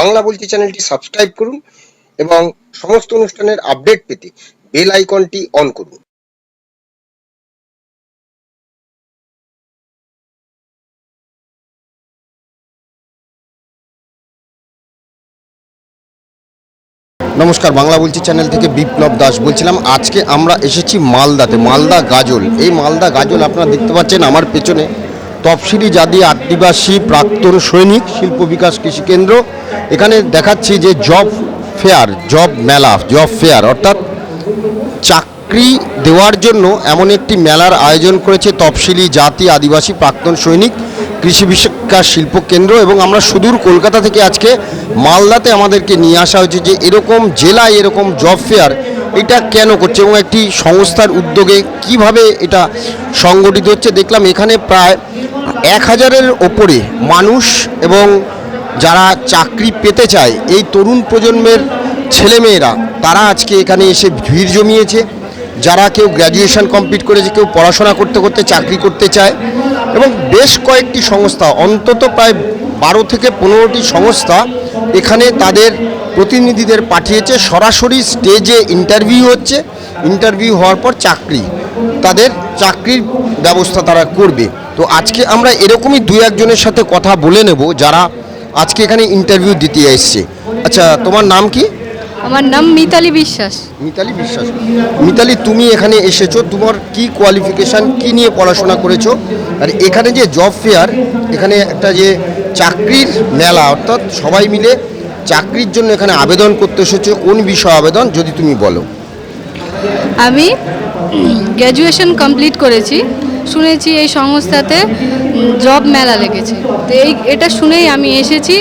বাংলা বলছি চ্যানেলটি সাবস্ক্রাইব করুন এবং সমস্ত অনুষ্ঠানের আপডেট পেতে বেল আইকনটি অন করুন। নমস্কার, বাংলা বলছি চ্যানেল থেকে বিপ্লব দাস বলছিলাম। আজকে আমরা এসেছি মালদাতে, মালদা গাজল। এই মালদা গাজল আপনারা দেখতে পাচ্ছেন আমার পেছনে। তফসিলি জাতি আদিবাসী প্রাক্তন সৈনিক শিল্প বিকাশ কৃষি কেন্দ্র। এখানে দেখাচ্ছি যে জব ফেয়ার, জব মেলা, জব ফেয়ার, অর্থাৎ চাকরি দেওয়ার জন্য এমন একটি মেলার আয়োজন করেছে তফসিলি জাতি আদিবাসী প্রাক্তন সৈনিক কৃষি বিকাশ শিল্প কেন্দ্র এবং আমরা সুদূর কলকাতা থেকে আজকে মালদাতে আমাদেরকে নিয়ে আসা হয়েছে যে এরকম জেলায় এরকম জব ফেয়ার এটা কেন করছে এবং একটি সংস্থার উদ্যোগে কীভাবে এটা সংগঠিত হচ্ছে। দেখলাম এখানে প্রায় এক হাজারের ওপরে মানুষ এবং যারা চাকরি পেতে চায়, এই তরুণ প্রজন্মের ছেলেমেয়েরা, তারা আজকে এখানে এসে ভিড় জমিয়েছে। যারা কেউ গ্র্যাজুয়েশন কমপ্লিট করেছে, কেউ পড়াশোনা করতে করতে চাকরি করতে চায় এবং বেশ কয়েকটি সংস্থা, অন্তত প্রায় বারো থেকে পনেরোটি সংস্থা এখানে তাদের প্রতিনিধিদের পাঠিয়েছে। সরাসরি স্টেজে ইন্টারভিউ হচ্ছে। ইন্টারভিউ হওয়ার পর চাকরি, তাদের চাকরির ব্যবস্থা তারা করবে। তো আজকে আমরা এরকমই দু একজনের সাথে কথা বলে নেব যারা আজকে এখানে ইন্টারভিউ দিতে এসছে। আচ্ছা তোমার নাম কি? আমার নাম মিতালি বিশ্বাস। মিতালি বিশ্বাস। মিতালি তুমি এখানে এসেছ তোমার কি কোয়ালিফিকেশান কি নিয়ে পড়াশোনা করেছ? আর এখানে যে জব ফেয়ার এখানে একটা যে চাকরির মেলা অর্থাৎ সবাই মিলে চাকরির জন্য এখানে আবেদন করতে এসেছ কোন বিষয় আবেদন যদি তুমি বলো। আমি গ্র্যাজুয়েশন কমপ্লিট করেছি। শুনেছি এই সংস্থাতে জব মেলা লেগেছে। তো এই, এটা শুনেই আমি এসেছি,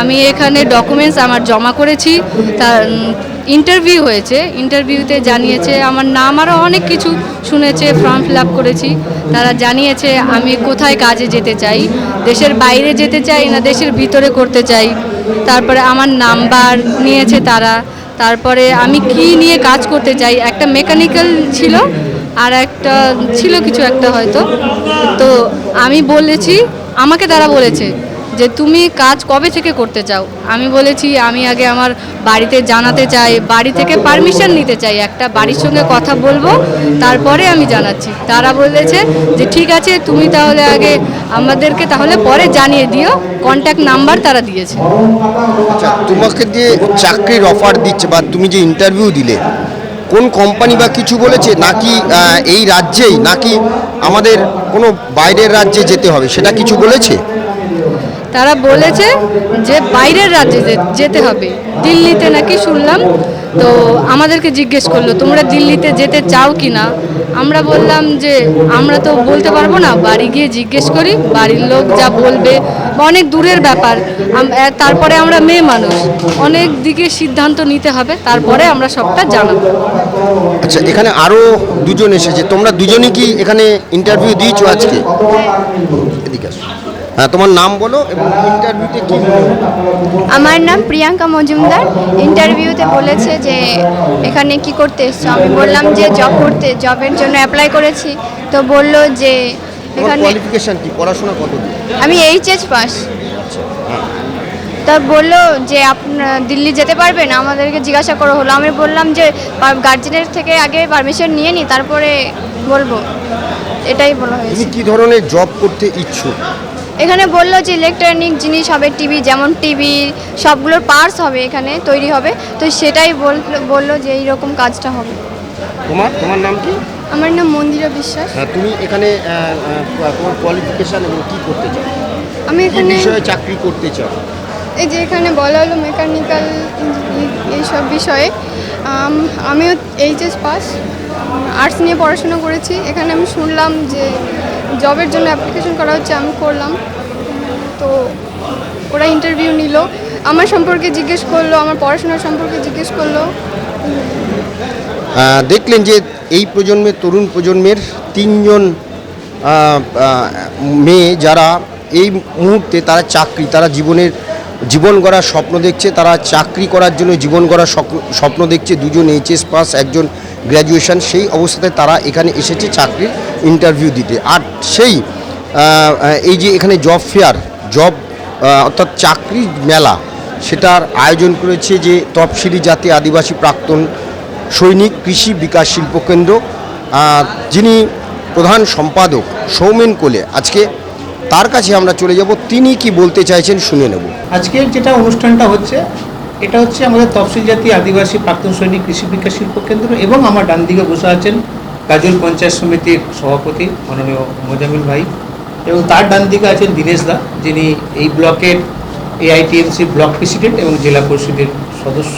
আমি এখানে ডকুমেন্টস আমার জমা করেছি, তার ইন্টারভিউ হয়েছে ইন্টারভিউতে জানিয়েছে, আমার নাম আরও অনেক কিছু শুনেছে ফর্ম ফিল করেছি, তারা জানিয়েছে আমি কোথায় কাজে যেতে চাই, দেশের বাইরে যেতে চাই না দেশের ভিতরে করতে চাই। তারপরে আমার নাম্বার নিয়েছে তারা, তারপরে আমি কি নিয়ে কাজ করতে চাই, একটা মেকানিক্যাল ছিল আর একটা ছিল কিছু একটা হয়তো। তো আমি বলেছি, আমাকে তারা বলেছে যে তুমি কাজ কবে থেকে করতে চাও? আমি বলেছি, আমি আগে আমার বাড়িতে জানাতে চাই, বাড়ি থেকে পারমিশন নিতে চাই। একটা বাড়ির সঙ্গে কথা বলব, তারপরে আমি জানাচ্ছি। তারা বলেছে যে ঠিক আছে, তুমি তাহলে আগে আমাদেরকে তাহলে পরে জানিয়ে দিও কন্ট্যাক্ট নাম্বার তারা দিয়েছে। আচ্ছা তোমাকে যে চাকরির অফার দিচ্ছে বা তুমি যে ইন্টারভিউ দিলে কোন কোম্পানি বা কিছু বলেছে নাকি এই রাজ্যেই নাকি আমাদের কোনো বাইরের রাজ্যে যেতে হবে, সেটা কিছু বলেছে? তারা বলেছে যে বাইরের রাজ্যে যেতে হবে। দিল্লিতে নাকি শুনলাম, তো আমাদেরকে জিজ্ঞেস করল, তোমরা দিল্লিতে যেতে চাও কি না আমরা বললাম যে, আমরা তো বলতে পারব না। বাড়ি গিয়ে জিজ্ঞেস করি, বাড়ির লোক যা বলবে বা অনেক দূরের ব্যাপার। তারপরে আমরা মেয়ে মানুষ। অনেক দিকে সিদ্ধান্ত নিতে হবে তারপরে আমরা সবটা জানাব। আচ্ছা এখানে আরও দুজন এসেছে। তোমরা দুজনই কি এখানে ইন্টারভিউ দিয়েছ আজকে? এদিকে হ্যাঁ তোমার নাম বলো এবং ইন্টারভিউতে কি আমার নাম প্রিয়াঙ্কা মজুমদার। ইন্টারভিউতে বলেছে যে এখানে কি করতে এসছো? আমি বললাম যে জব করতে জবের জন্য অ্যাপ্লাই করেছি। তো বলল যে এখানে কোয়ালিফিকেশন কি? পড়াশোনা কত আমি এইচএস পাস তা বলল যে আপনার দিল্লি যেতে পারবেন আমাদেরকে জিজ্ঞাসা করা হলো। আমি বললাম যে গার্জেনের থেকে আগে পারমিশন নিয়ে নি তারপরে বলব। এটাই বলা হয়েছে। কি ধরনের জব করতে ইচ্ছুক? এখানে বলল যে ইলেকট্রনিক জিনিস হবে টিভি যেমন টিভি সবগুলোর পার্টস হবে এখানে তৈরি হবে। তো সেটাই বলল বলল যে এইরকম কাজটা হবে। তোমার তোমার নাম কি? আমার নাম মন্দিরা বিশ্বাস। হ্যাঁ তুমি এখানে তোমার কোয়ালিফিকেশন এবং কী করতে চাও? আমি এখানে বিষয়ে চাকরি করতে চাও? এই যে এখানে বলা হলো মেকানিক্যাল এইসব বিষয়ে। আম, আমিও এইচএস পাস আর্টস নিয়ে পড়াশোনা করেছি। এখানে আমি শুনলাম যে জবের জন্য অ্যাপ্লিকেশন করা হচ্ছে আমি করলাম। তো ওরা ইন্টারভিউ নিল। আমার সম্পর্কে জিজ্ঞেস করল আমার পড়াশোনার সম্পর্কে জিজ্ঞেস করল। দেখলেন যে এই প্রজন্মের তরুণ প্রজন্মের তিনজন মেয়ে যারা এই মুহূর্তে তারা চাকরি, তারা জীবনের, জীবন গড়ার স্বপ্ন দেখছে, তারা চাকরি করার জন্য জীবন গড়ার স্বপ্ন- দেখছে। দুজন এইচএস পাস একজন গ্র্যাজুয়েশন সেই অবস্থাতে তারা এখানে এসেছে চাকরির ইন্টারভিউ দিতে। আর সেই এই যে এখানে জব ফেয়ার জব অর্থাৎ চাকরির মেলা, সেটার আয়োজন করেছে যে তফসিলি জাতি আদিবাসী প্রাক্তন সৈনিক কৃষি বিকাশ শিল্প কেন্দ্র যিনি প্রধান সম্পাদক সৌমেন কোলে, আজকে তার কাছে আমরা চলে যাব। তিনি কি বলতে চাইছেন শুনে নেব। আজকের যেটা অনুষ্ঠানটা হচ্ছে, এটা হচ্ছে আমাদের তফসিল জাতি আদিবাসী প্রাক্তন সৈনিক কৃষি বিকাশ শিল্প কেন্দ্র এবং আমার ডান দিকে বসে আছেন গাজল পঞ্চায়েত সমিতির সভাপতি মাননীয় মোজামিল ভাই এবং তার ডান দিকে আছেন দীনেশ দা, যিনি এই ব্লকের এআইটিএমসি ব্লক প্রেসিডেন্ট এবং জেলা পরিষদের সদস্য।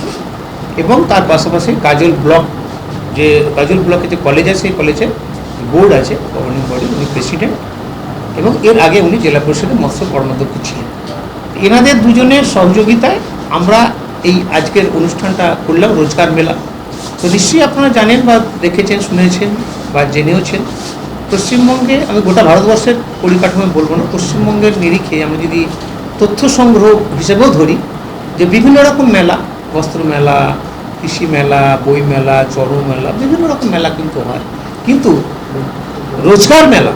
এবং তার পাশাপাশি কাজল ব্লক যে, কাজল ব্লকে যে কলেজ আছে, সেই কলেজের বোর্ড আছে গভর্নিং বডি উনি প্রেসিডেন্ট এবং এর আগে উনি জেলা পরিষদের মৎস্য কর্মাধ্যক্ষ ছিলেন। এনাদের দুজনের সহযোগিতায় আমরা এই আজকের অনুষ্ঠানটা করলাম, রোজগার মেলা। তো নিশ্চয়ই আপনারা জানেন বা দেখেছেন, শুনেছেন বা জেনেওছেন, পশ্চিমবঙ্গে আমি গোটা ভারতবর্ষের পরিকাঠামো বলব না, পশ্চিমবঙ্গের নিরিখে আমরা যদি তথ্য সংগ্রহ হিসেবেও ধরি যে বিভিন্ন রকম মেলা বস্ত্র মেলা, কৃষি মেলা, বই মেলা চড়ক মেলা, বিভিন্ন রকম মেলা কিন্তু হয়। কিন্তু রোজগার মেলা,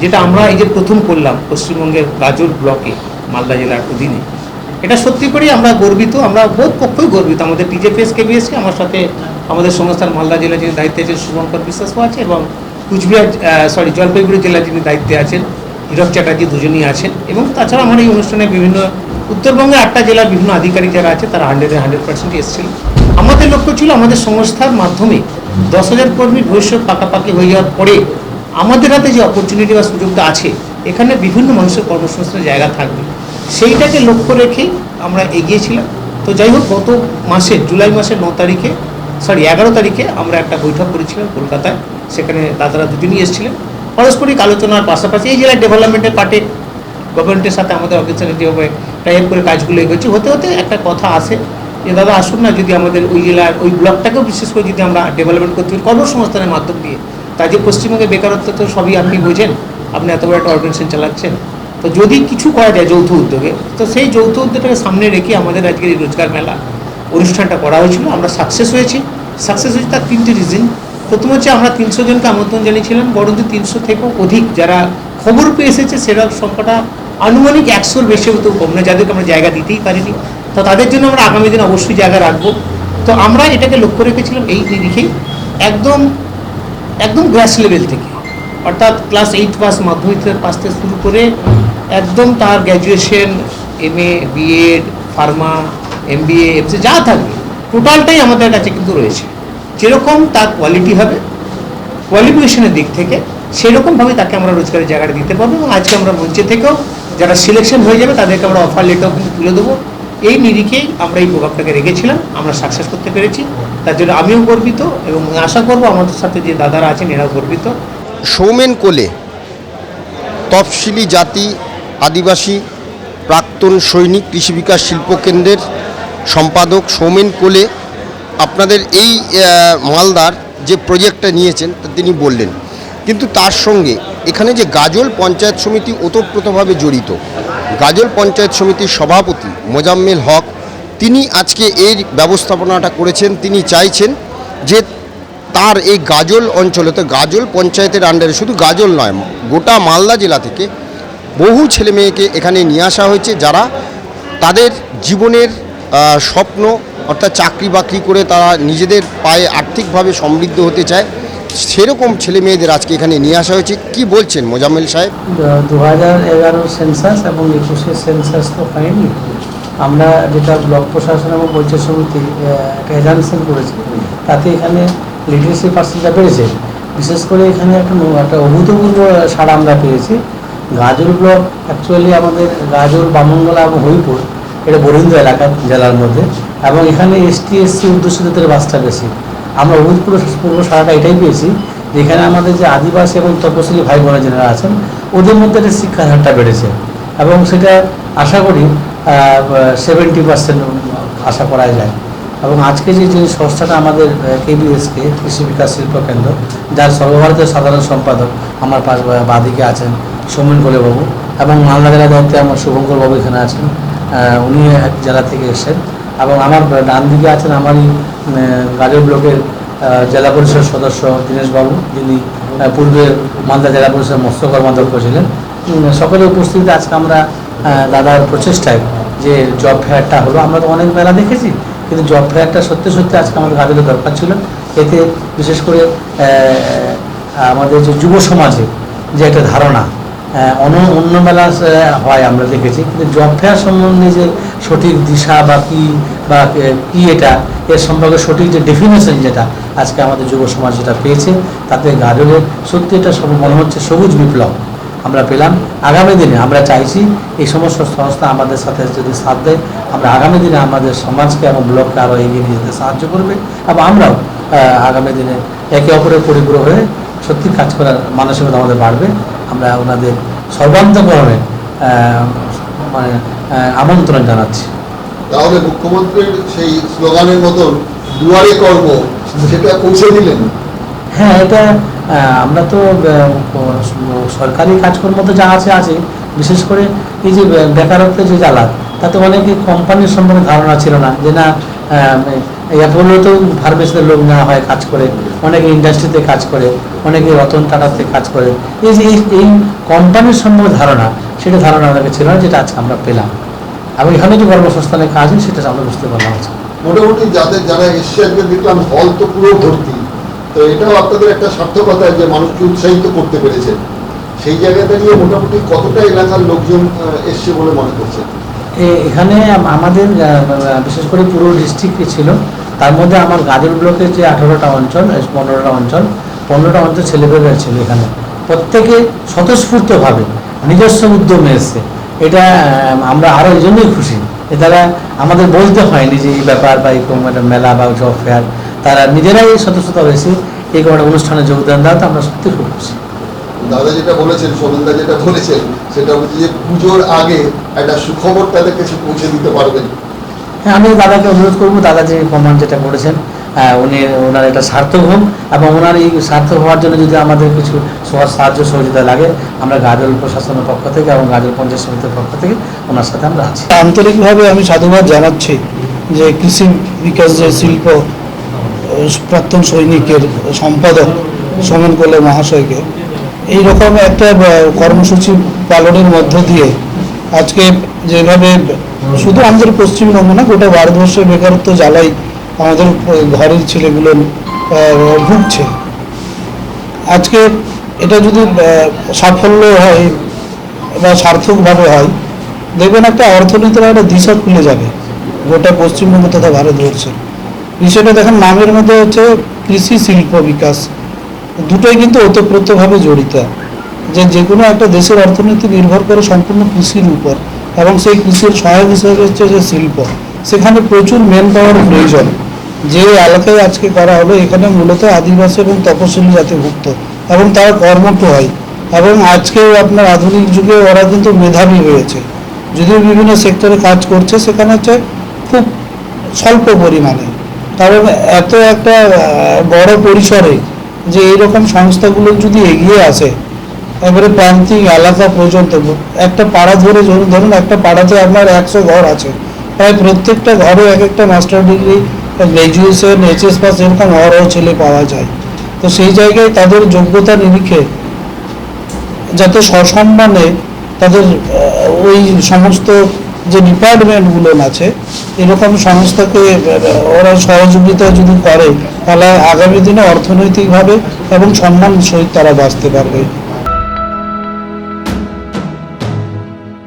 যেটা আমরা এই যে প্রথম করলাম পশ্চিমবঙ্গের গাজল ব্লকে, মালদা জেলার অধীনে, এটা সত্যি করেই আমরা গর্বিত, আমরা বোধ পক্ষই গর্বিত। আমাদের টিজেপিএস কেবিএসকে আমার সাথে আমাদের সংস্থার মালদা জেলা যিনি দায়িত্বে আছেন, শুভঙ্কর বিশ্বাসও আছে এবং কুচবিহার সরি জলপাইগুড়ি জেলা যিনি দায়িত্বে আছেন, হীরক চ্যাটার্জি দুজনই আছেন এবং তাছাড়া আমার এই অনুষ্ঠানে বিভিন্ন উত্তরবঙ্গের আটটা জেলার বিভিন্ন আধিকারিক যারা আছে, তারা হান্ড্রেডে হান্ড্রেড পার্সেন্ট এসেছিল। আমাদের লক্ষ্য ছিল আমাদের সংস্থার মাধ্যমে দশ হাজার কর্মীর ভবিষ্যৎ পাকাপাকি হয়ে যাওয়ার পরে আমাদের হাতে যে অপরচুনিটি বা সুযোগটা আছে, এখানে বিভিন্ন মানুষের কর্মসংস্থানের জায়গা থাকবে। সেইটাকে লক্ষ্য রেখেই আমরা এগিয়েছিলাম তো যাই হোক, গত মাসে, জুলাই মাসের ন তারিখে সরি এগারো তারিখে আমরা একটা বৈঠক করেছিলাম কলকাতায়। সেখানে দাদারা দুজনই এসেছিলেন। পারস্পরিক আলোচনার পাশাপাশি এই জেলার ডেভেলপমেন্টের পার্টে গভর্নমেন্টের সাথে আমাদের অফিসারে যেভাবে টাইপ করে কাজগুলো এগোচ্ছি। হতে হতে একটা কথা আসে যে, দাদা, আসুন না যদি আমাদের ওই জেলার ওই ব্লকটাকেও বিশেষ করে যদি আমরা ডেভেলপমেন্ট করতে পারি, কর্মসংস্থানের মাধ্যম দিয়ে। তা যে পশ্চিমবঙ্গে বেকারত্ব তো সবই আপনি বোঝেন। আপনি এত বড় একটা অর্গানাইজেশন চালাচ্ছেন। তো যদি কিছু করা যায় যৌথ উদ্যোগে, তো সেই যৌথ উদ্যোগটাকে সামনে রেখে আমাদের আজকের এই রোজগার মেলা অনুষ্ঠানটা করা হয়েছিল। আমরা সাকসেস হয়েছি। সাকসেস হয়েছে তার তিনটি রিজন প্রথম হচ্ছে আমরা তিনশো জনকে আমন্ত্রণ জানিয়েছিলাম, বরঞ্চ তিনশো থেকেও অধিক যারা খবর পেয়ে এসেছে সেটা সংখ্যাটা আনুমানিক একশোর বেশি হতেও কম না যাদেরকে আমরা জায়গা দিতেই পারিনি। তো তাদের জন্য আমরা আগামী দিন অবশ্যই জায়গা রাখব। তো আমরা এটাকে লক্ষ্য রেখেছিলাম এই নিরিখেই একদম একদম গ্রাস লেভেল থেকে। অর্থাৎ ক্লাস এইট পাস মাধ্যমিক পাস থেকে শুরু করে একদম তার graduation M A BEd pharma M B MC যা থাকবে। টোটালটাই আমাদের কাছে কিন্তু রয়েছে। যেরকম তার কোয়ালিটি হবে কোয়ালিফিকেশনের দিক থেকে সেরকমভাবে তাকে আমরা রোজগারের জায়গাটা দিতে পারব এবং আজকে আমরা মঞ্চে থেকেও যারা সিলেকশন হয়ে যাবে তাদেরকে আমরা অফার লেটারও কিন্তু তুলে দেবো। এই নিরিখেই আমরা এই প্রভাবটাকে রেখেছিলাম, আমরা সাকসেস করতে পেরেছি। তার জন্য আমিও গর্বিত এবং আশা করব আমাদের সাথে যে দাদারা আছেন, এরাও গর্বিত। সৌমেন কোলে তফসিলি জাতি, আদিবাসী, প্রাক্তন সৈনিক, কৃষি বিকাশ শিল্পকেন্দ্রের সম্পাদক সৌমেন কোলে, আপনাদের এই মালদার যে প্রজেক্টটা নিয়েছেন তিনি বললেন। কিন্তু তার সঙ্গে এখানে যে গাজল পঞ্চায়েত সমিতি ওতপ্রোতভাবে জড়িত। গাজল পঞ্চায়েত সমিতির সভাপতি মোজাম্মেল হক, তিনি আজকে এর ব্যবস্থাপনাটা করেছেন। তিনি চাইছেন যে তার এই গাজল অঞ্চলে, তো গাজল পঞ্চায়েতের আন্ডারে শুধু গাজল নয়, গোটা মালদা জেলা থেকে বহু ছেলে মেয়েকে এখানে নিয়ে আসা হয়েছে, যারা তাদের জীবনের স্বপ্ন অর্থাৎ চাকরি বাকরি করে তারা নিজেদের পায়ে আর্থিকভাবে সমৃদ্ধ হতে চায়। সেরকম ছেলে মেয়েদের আজকে এখানে নিয়ে আসা হয়েছে? কি বলছেন মোজাম্মেল সাহেব? দু হাজার এগারো সেন্সাস এবং একুশের সেন্সাস তো হয়নি। আমরা যেটা ব্লক প্রশাসন এবং পঞ্চায়েত সমিতি এজানসেন করেছি, তাতে এখানে লিটারেসি পার্সেন্টটা বেড়েছে। বিশেষ করে এখানে একটা একটা অভূতপূর্ব সাড়া আমরা পেয়েছি। গাজল ব্লক অ্যাকচুয়ালি আমাদের গাজল বামনগোলা এবং হরিপুর, এটা বরিন্দ এলাকা জেলার মধ্যে। এবং এখানে এসটি, এসসি উদ্দেশ্যদের বাসটা বেশি। আমরা অভূতপূর্ব পূর্ব সারাটা এটাই পেয়েছি যে এখানে আমাদের যে আদিবাসী এবং তপশিলি ভাই বোনেরা যারা আছেন, ওদের মধ্যে একটা শিক্ষার হারটা বেড়েছে। এবং সেটা আশা করি সেভেন্টি পার্সেন্ট আশা করা যায়। এবং আজকে যে যে সংস্থাটা আমাদের কেবিএসকে কৃষি বিকাশ শিল্প কেন্দ্র, যার সর্বভারতীয় সাধারণ সম্পাদক আমার পাশ বাদিকে আছেন সৌমেন বাবু এবং মালদা জেলা দায়িত্বে আমার শুভঙ্কর বাবু এখানে আছেন উনি এক জেলা থেকে এসেছেন। এবং আমার ডান দিকে আছেন আমারই গাজল ব্লকের জেলা পরিষদ সদস্য দীনেশবাবু যিনি পূর্বে মালদা জেলা পরিষদের মৎস্য কর্মাধ্যক্ষ ছিলেন। সকলে উপস্থিতিতে আজকে আমরা দাদার প্রচেষ্টায় যে জব ফেয়ারটা হলো, আমরা তো অনেক মেলা দেখেছি, কিন্তু জব ফেয়ারটা সত্যি সত্যি আজকে আমাদের গাজলে দরকার ছিল। এতে বিশেষ করে আমাদের যে যুব সমাজে যে একটা ধারণা অন্য অন্য মেলা হয় আমরা দেখেছি। কিন্তু জব ফেয়ার সম্বন্ধে যে সঠিক দিশা বা কি বা কি এটা, এর সম্পর্কে সঠিক যে ডেফিনেশন যেটা আজকে আমাদের যুব সমাজ যেটা পেয়েছে, তাতে গাজলের সত্যি এটা সব মনে হচ্ছে সবুজ বিপ্লব আমরা পেলাম। আগামী দিনে আমরা চাইছি এই সমস্ত সংস্থা আমাদের সাথে যদি সাথ দেয়, আমরা আগামী দিনে আমাদের সমাজকে এবং ব্লককে আরও এগিয়ে নিয়ে যেতে সাহায্য করবে এবং আমরাও আগামী দিনে একে অপরের পরিপূরক হয়ে সত্যি কাজ করার মানসিকতা আমাদের বাড়বে। আমরা ওনাদের সর্বান্তকরণে মানে আমন্ত্রণ জানাচ্ছি। তাহলে মুখ্যমন্ত্রীর সেই স্লোগানের মতন দুয়ারে কর্ম সেটা পৌঁছে দিলেন। হ্যাঁ এটা আমরা তো সরকারি কাজকর্ম তো যা আছে আছে। বিশেষ করে এই যে বেকারত্বের যে জ্বালা তাতে অনেকে কোম্পানির সম্পর্কে ধারণা ছিল না যে না অ্যাপোলোতেও ফার্মেসিতে লোক নেওয়া হয় কাজ করে, অনেকে ইন্ডাস্ট্রিতে কাজ করে, অনেকে রতন টাটাতে কাজ করে। এই যে এই- কোম্পানির সম্পর্কে ধারণা, সেটা ধারণা অনেকে ছিল না, যেটা আজকে আমরা পেলাম। এবং এখানে যে কর্মসংস্থানের কাজ সেটা আমরা বুঝতে পারলাম আজকে। মোটামুটি যাদের যারা এসছে আজকে দেখলাম হল তো পুরো ভর্তি। তো এটাও আপনাদের একটা সার্থকতা যে মানুষকে উৎসাহিত করতে পেরেছে। সেই জায়গা দাঁড়িয়ে মোটামুটি কতটা এলাকার লোকজন এসছে বলে মনে করছেন? এ- এখানে আমাদের বিশেষ করে পুরো ডিস্ট্রিক্টে ছিল। তার মধ্যে আমার গাজল ব্লকের যে আঠারোটা অঞ্চল পনেরোটা অঞ্চল পনেরোটা অঞ্চল ছেলেপেলেরা ছিল এখানে। প্রত্যেকে স্বতঃস্ফূর্তভাবে নিজস্ব উদ্যমে এসছে। এটা আমরা আরও এই জন্যই খুশি। যে তারা আমাদের বলতে হয়নি যে এই ব্যাপার বা এরকম একটা মেলা বা জব ফেয়ার, তারা নিজেরাই স্বতঃস্ফূর্ত হয়েছে। এরকম একটা অনুষ্ঠানে যোগদান দেওয়া তো আমরা সত্যি খুব খুশি। দাদা যেটা বলেছেন সোমেনদা যেটা বলেছেন সেটা হচ্ছে যে পুজোর আগে একটা সুখবর তাদের কাছে পৌঁছে দিতে পারবেন। হ্যাঁ আমি দাদাকে অনুরোধ করব। দাদা যে প্রমাণ যেটা করেছেন উনি ওনার এটা সার্থক হোক এবং ওনার এই সার্থক হওয়ার জন্য যদি আমাদের কিছু সহ- সাহায্য সহযোগিতা লাগে আমরা গাজল প্রশাসনের পক্ষ থেকে এবং গাজল পঞ্চায়েত সমিতির পক্ষ থেকে ওনার সাথে আমরা আছি। আন্তরিকভাবে আমি সাধুবাদ জানাচ্ছি যে কৃষি বিকাশ যে শিল্প প্রাক্তন সৈনিকের সম্পাদক সোমেন কোলে মহাশয়কে এইরকম একটা কর্মসূচি পালনের মধ্য দিয়ে আজকে যেভাবে শুধু আমাদের পশ্চিমবঙ্গ না গোটা ভারতবর্ষে বেকারত্ব জ্বালাই আমাদের ঘরের ছেলেগুলো ভুগছে। আজকে এটা যদি সাফল্য হয় বা সার্থকভাবে হয়, দেখবেন একটা অর্থনীতির একটা দিশা খুলে যাবে গোটা পশ্চিমবঙ্গ তথা ভারতবর্ষে বিষয়টা দেখেন, নামের মধ্যে হচ্ছে কৃষি শিল্প বিকাশ। দুটোই কিন্তু ওতপ্রোতভাবে জড়িত। যে যে কোনো একটা দেশের অর্থনীতি নির্ভর করে সম্পূর্ণ কৃষির উপর এবং সেই কৃষির সহায়ক হিসেবে হচ্ছে যে শিল্প। সেখানে প্রচুর মেন পাওয়ার প্রয়োজন। যে এলাকায় আজকে করা হলো, এখানে মূলত আদিবাসী এবং তপশিলি জাতিভুক্ত এবং তারা কর্মঠ হয়। এবং আজকেও আপনার আধুনিক যুগে ওরা কিন্তু মেধাবী হয়েছে যদিও বিভিন্ন সেক্টরে কাজ করছে, সেখানে হচ্ছে খুব স্বল্প পরিমাণে। কারণ এত একটা বড় পরিসরে যে এইরকম সংস্থাগুলো যদি এগিয়ে আসে এবারে প্রান্তিক এলাকা পর্যন্ত, একটা পাড়া ধরে ধরুন ধরুন একটা পাড়াতে আপনার একশো ঘর আছে, প্রায় প্রত্যেকটা ঘরে এক একটা master degree graduation HS pass এরকম অরও ছেলে পাওয়া যায়। তো সেই জায়গায় তাদের যোগ্যতা নিরিখে যাতে সসম্মানে তাদের ওই সমস্ত যে ডিপার্টমেন্টগুলো আছে, এরকম সংস্থাকে, ওরা সহযোগিতা যদি করে, তাহলে আগামী দিনে অর্থনৈতিকভাবে এবং সম্মান সহিত তারা বাঁচতে পারবে।